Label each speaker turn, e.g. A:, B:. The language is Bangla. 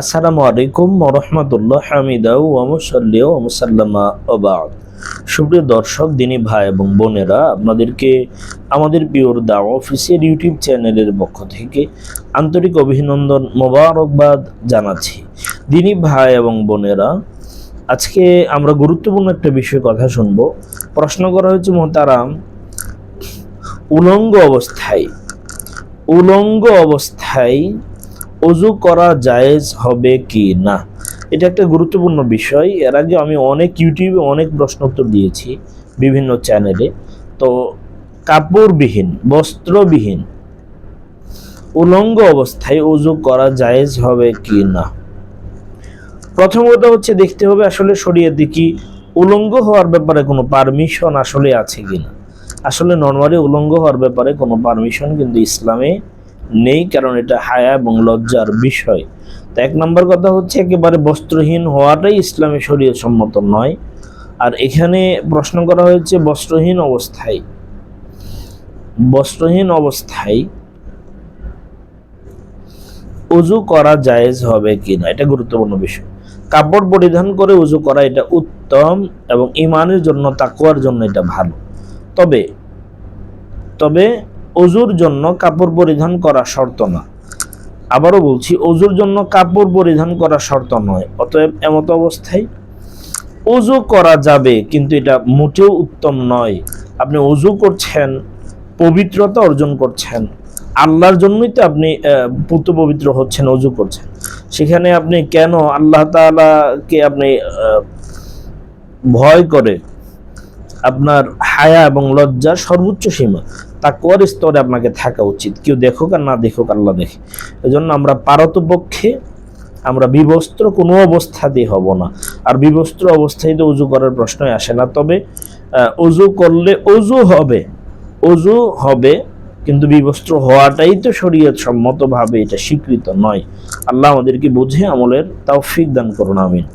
A: আসসালামু আলাইকুম রহমতুল্লাহ হামিদা ওয়া মুসাল্লিয়া ওয়া মুসাল্লামা ওয়া বা'দ। সুপ্রিয় দর্শক, দিনী ভাই এবং বোনেরা, আপনাদেরকে আমাদের পিওর দাওয়া অফিসের ইউটিউব চ্যানেলের পক্ষ থেকে আন্তরিক অভিনন্দন মোবারকবাদ জানাচ্ছি দিনী ভাই এবং বোনেরা, আজকে আমরা গুরুত্বপূর্ণ একটা বিষয়ে কথা শুনব প্রশ্ন করা হয়েছে, মোহতারাম, উলঙ্গ অবস্থায় উলঙ্গ অবস্থায় অজু করা জায়েজ হবে কি না? এটা একটা গুরুত্বপূর্ণ বিষয়। এর আগে আমি অনেক ইউটিউবে অনেক প্রশ্ন উত্তর দিয়েছি বিভিন্ন চ্যানেলে। তো কাপড়বিহীন, বস্ত্রবিহীন, উলঙ্গ অবস্থায় অজু করা জায়েজ হবে কি না? প্রথম কথা হচ্ছে দেখতে হবে আসলে শরীয়তে কি উলঙ্গ হওয়ার ব্যাপারে কোনো পারমিশন আসলে আছে কিনা। আসলে নর্মালি উলঙ্গ হওয়ার ব্যাপারে কোনো পারমিশন কিন্তু ইসলামে নেই, কারণ এটা হায়া এবং লজ্জার বিষয়। তো এক নম্বর কথা হচ্ছে একেবারে বস্ত্রহীন হওয়াটাই ইসলামে শরীয় সম্মত নয়। আর এখানে প্রশ্ন করা হয়েছে বস্ত্রহীন অবস্থায়। বস্ত্রহীন অবস্থায় উজু করা জায়েজ হবে কিনা এটা গুরুত্বপূর্ণ বিষয়। কাপড় পরিধান করে উজু করা এটা উত্তম এবং ইমানের জন্য তাকুয়ার জন্য এটা ভালো। তবে তবে অজুর জন্য কাপড় পরিধান করা শর্ত না। আবারও বলছি অজুর জন্য কাপড় পরিধান করা শর্ত নয় অতএব এমত অবস্থায় অজু করা যাবে কিন্তু এটা মোটেও উত্তম নয়। আপনি অজু করছেন পবিত্রতা অর্জন করছেন আল্লাহর জন্যই তো আপনি আহ, পুত পবিত্র হচ্ছেন অজু করছেন। সেখানে আপনি কেন আল্লাহ তাআলাকে আপনি ভয় করে আপনার হায়া এবং লজ্জার সর্বোচ্চ সীমা। তাকওয়ার স্তরে আপনাকে থাকা উচিত? কেউ দেখুক আর না দেখুক, আল্লাহ দেখে। এজন্য আমরা পারতপক্ষে আমরা বিবস্ত্র কোনো অবস্থাতেই হব না। আর বিবস্ত্র অবস্থায় তো উজু করার প্রশ্নই আসে না। তবে উজু করলে অজু হবে। অজু হবে, কিন্তু বিবস্ত্র হওয়াটাই তো শরীয়ত সম্মতভাবে এটা স্বীকৃত নয়। আল্লাহ আমাদেরকে বুঝে আমলের তৌফিক দান করুন, আমিন।